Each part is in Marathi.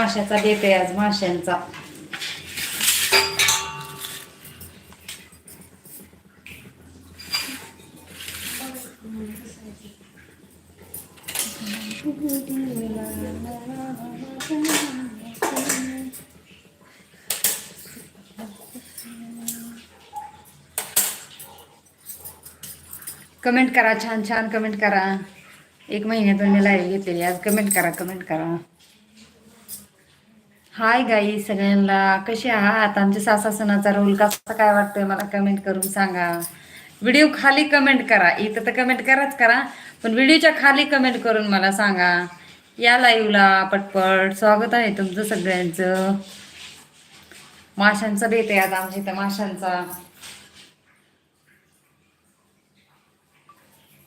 माशाचा देते आज माशांचा. कमेंट करा छान छान कमेंट करा. एक महिन्यातून मी लाईव्ह घेतलेली आज कमेंट करा कमेंट करा. हाय गाई सगळ्यांना. कसे आहात? आमच्या सासासनाचा रोल कसा काय वाटतोय मला कमेंट करून सांगा. व्हिडिओ खाली कमेंट करा. इथं तर कमेंट कराच करा पण व्हिडिओच्या खाली कमेंट करून मला सांगा. या लाईव्हला पटपट स्वागत आहे तुमचं सगळ्यांचं. माशांचा बेत आहे आज आमच्या इथं माशांचा.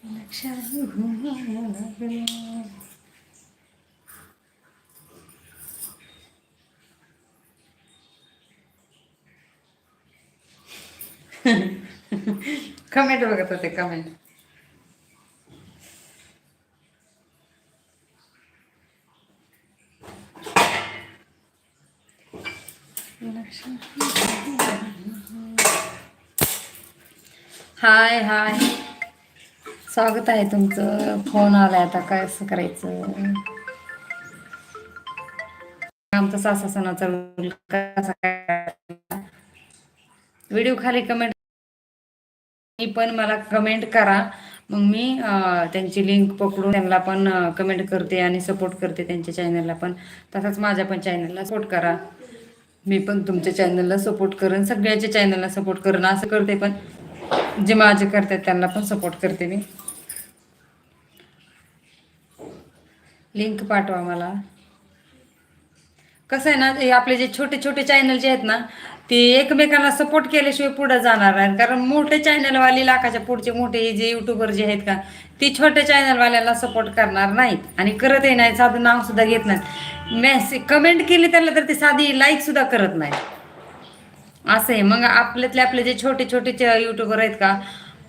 लक्षात कमेंट बघत होते कमेंट हाय हाय स्वागत आहे तुमचं फोन आलाय आता काय असं करायचं आमचा सासा सणाचा व्हिडिओ खाली कमेंट पण मला कमेंट करा. मग मी त्यांची लिंक पकडून त्यांना पण कमेंट करते आणि सपोर्ट करते त्यांच्या चॅनलला पण. तसंच माझ्या पण चॅनलला सपोर्ट करा. मी पण तुमच्या चॅनलला सपोर्ट करेन. सगळ्याच्या चॅनलला सपोर्ट करेन. असं करते पण जे माझे करतात त्यांना पण सपोर्ट करते मी. लिंक पाठवा मला. कसं आहे ना हे आपले जे छोटे छोटे चॅनल जे आहेत ना ते एकमेकांना सपोर्ट केल्याशिवाय पुढे जाणार आहेत कारण मोठे चॅनलवाले लाखाच्या पुढचे मोठे जे युट्यूबर जे आहेत का ते छोट्या चॅनलवाल्यांना सपोर्ट करणार नाहीत. आणि करतही नाही साधं नाव सुद्धा घेत नाहीत मेसेज कमेंट केली त्याला तर ते साधी लाईक सुद्धा करत नाही. असं आहे. मग आपल्यातले आपले जे छोटे छोटे युट्यूबर आहेत का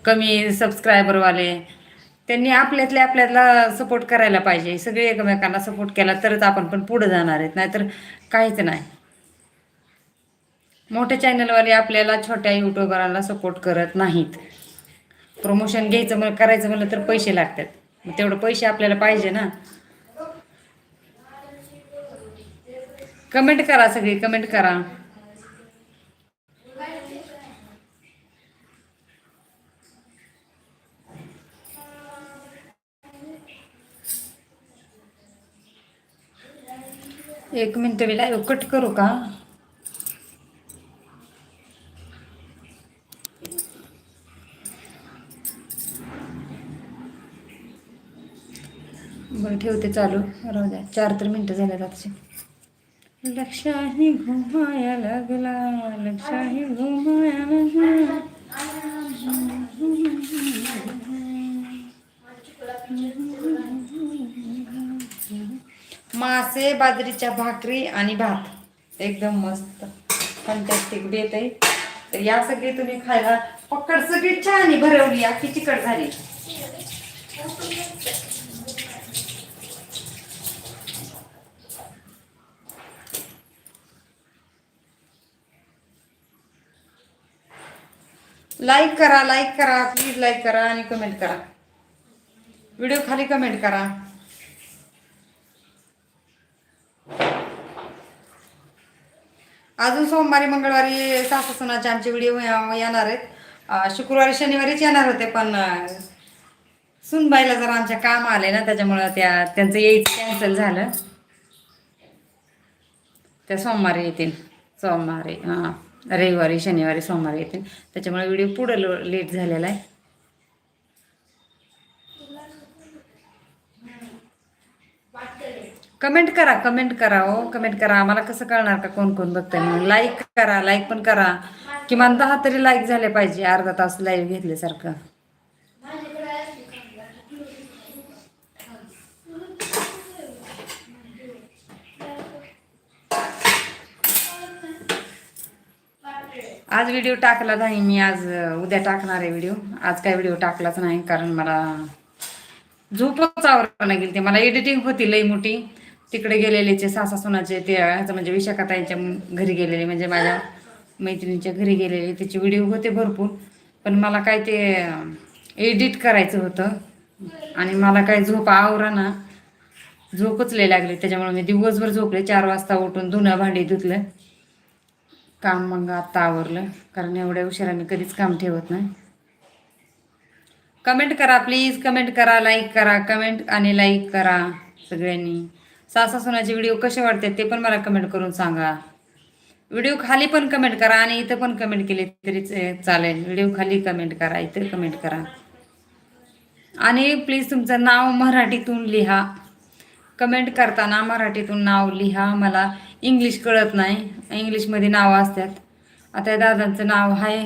कमी सबस्क्रायबरवाले त्यांनी आपल्यातले आपल्याला सपोर्ट करायला पाहिजे. सगळे एकमेकांना सपोर्ट केला तरच आपण पण पुढे जाणार आहेत. नाहीतर काहीच नाही. मोठ्या चॅनलवाले आपल्याला छोट्या युट्यूबरांना सपोर्ट करत नाहीत. प्रमोशन घ्यायचं म्हणून करायचं म्हणलं तर पैसे लागतात. मग तेवढं पैसे आपल्याला पाहिजे ना. कमेंट करा सगळी कमेंट करा. एक मिनटं मी लाईव्ह कट करू का? बरं ठेवते चालू. राहू द्या. चार तर मिनटं झाल्यात आताचे लक्षाही घुमाया लागला. लक्षाही घुमाया लागला. मासे बाजरीच्या भाकरी आणि भात. एकदम मस्त. फंटॅस्टिक बेत आहे तर या सगळी तुम्ही खायला पक्कड सगळी छान भरवली आखी चिकट झाली. लाईक करा लाईक करा. प्लीज लाईक करा आणि कमेंट करा. व्हिडिओ खाली कमेंट करा. अजून सोमवारी मंगळवारी सासू सुनाचे आमचे व्हिडिओ येणार आहेत. शुक्रवारी शनिवारीच येणार होते पण सुनबाईला जरा आमच्या काम आले ना त्याच्यामुळं त्या त्यांचं यायचं कॅन्सल झालं. त्या सोमवारी येतील. सोमवारी हां रविवारी शनिवारी सोमवारी येतील. त्याच्यामुळे व्हिडिओ पुढं लेट झालेला आहे. कमेंट करा कमेंट करा हो. कमेंट करा. आम्हाला कसं कळणार का कोण कोण बघतंय म्हणून? लाईक करा लाईक पण करा. किमान दहा तरी लाईक झाले पाहिजे अर्धा तास लाईव्ह घेतल्यासारखं. आज व्हिडिओ टाकला नाही मी आज उद्या टाकणार आहे व्हिडिओ आज काय व्हिडिओ टाकलाच नाही कारण मला झोपच आवडलं गेली ते मला एडिटिंग होती लई मोठी. तिकडे गेलेलेचे सासा सुनाचे ते ह्याचं म्हणजे विशाखाताईंच्या घरी गेलेले म्हणजे माझ्या मैत्रिणीच्या घरी गेलेले. त्याचे व्हिडिओ होते भरपूर. पण मला काय ते एडिट करायचं होतं. आणि मला काय झोप आवरा ना झोपच लय लागली. त्याच्यामुळे मी दिवसभर झोपले. चार वाजता उठून धुणं भांडी धुतलं. काम मग आत्ता आवरलं. कारण एवढ्या उशिरा मी कधीच काम ठेवत नाही. कमेंट करा प्लीज कमेंट करा लाईक करा. कमेंट आणि लाईक करा सगळ्यांनी. सासा सुनाचे व्हिडिओ कसे वाटतात ते पण मला कमेंट करून सांगा. व्हिडिओ खाली पण कमेंट करा आणि इथं पण कमेंट केली तरी चालेल. व्हिडिओ खाली कमेंट करा इथं कमेंट करा. आणि प्लीज तुमचं नाव मराठीतून लिहा. कमेंट करताना मराठीतून नाव लिहा. मला इंग्लिश कळत नाही. इंग्लिशमध्ये नावं असतात. आता या दादांचं नाव आहे.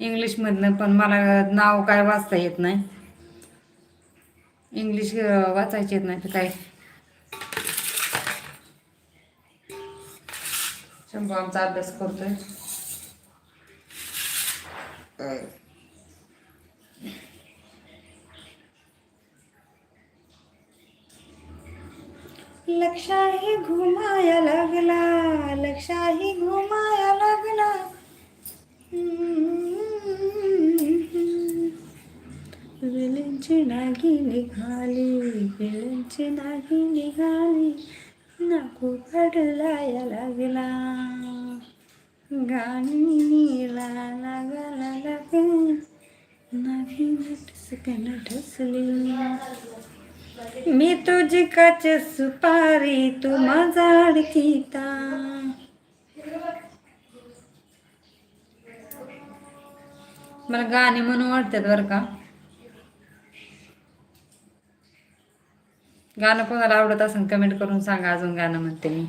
इंग्लिशमधनं पण मला नाव काय वाचता येत नाही. इंग्लिश वाचायचे येत नाही तर काय? शंभू आमचा अभ्यास करतोय लक्षाही घुमाया लागला लक्षाही घुमाया लागला विलंची नागी निघाली विलंची नागी निघाली नको पडलाया लागला गाणी नीला लागला लाग नागी नटसकन ठसली मी तुझी काच सुपारी तू माझा अडकिता मला गाणे म्हणून वाटतात बरं का गाणं कोणाला आवडत असेल कमेंट करून सांगा अजून गाणं म्हणते मी.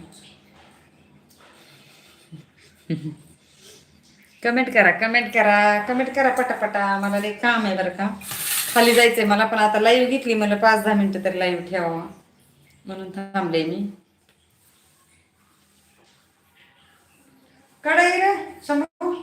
कमेंट करा कमेंट करा कमेंट करा पटापटा. मला लई काम आहे बरं का. खाली जायचंय मला पण आता लाईव्ह घेतली मला पाच दहा मिनिटं तरी लाईव्ह ठेवावा. म्हणून थांबले मी. कडाई रे शंभू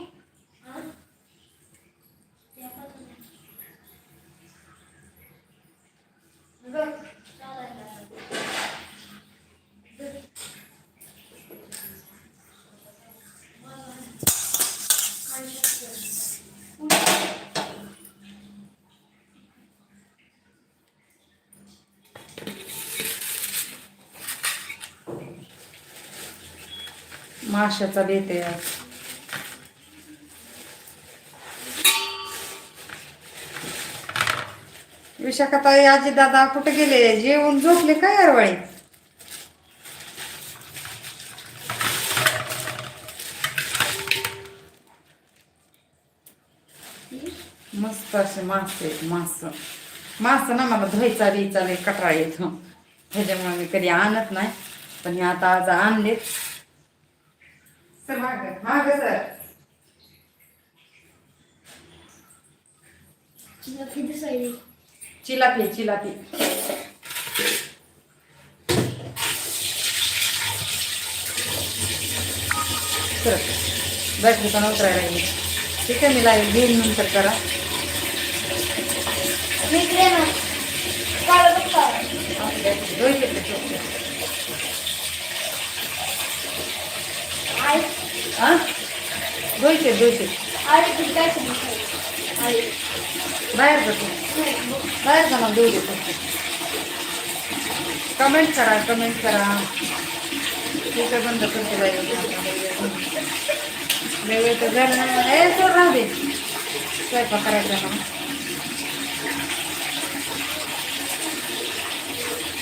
माशाचा देते आहे. विशाखाताई आजी दादा कुठे गेले? जेवून झोपले काय अरवाळी? मस्त असे मासे मास. मास ना मला धुवायचा बियचा लय कटाळा येतो. त्याच्यामुळे मी कधी आणत नाही पण हे आता आज आणलेत. माग सर चिलापी चिलापी सर बॅटरी पण उतरायला लागली. ठीक आहे मी लाईव्ह घेईन नंतर करा. दोन घेतले. हा? दोनशे दोनशे बाहेर जातो बाहेर जा मग देऊ देतो कमेंट करा कमेंट करा. आहे बंद करते वेगळे तर झालं ए सोड राहू दे. स्वयंपाक करायचा ना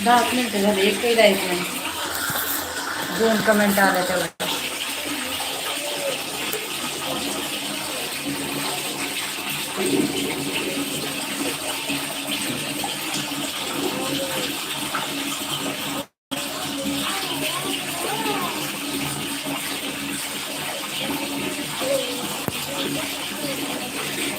दहा मिनिटं झाले एकही जायचं नाही. दोन कमेंट आल्या तेवढ्या. बघतो माझ्याकडे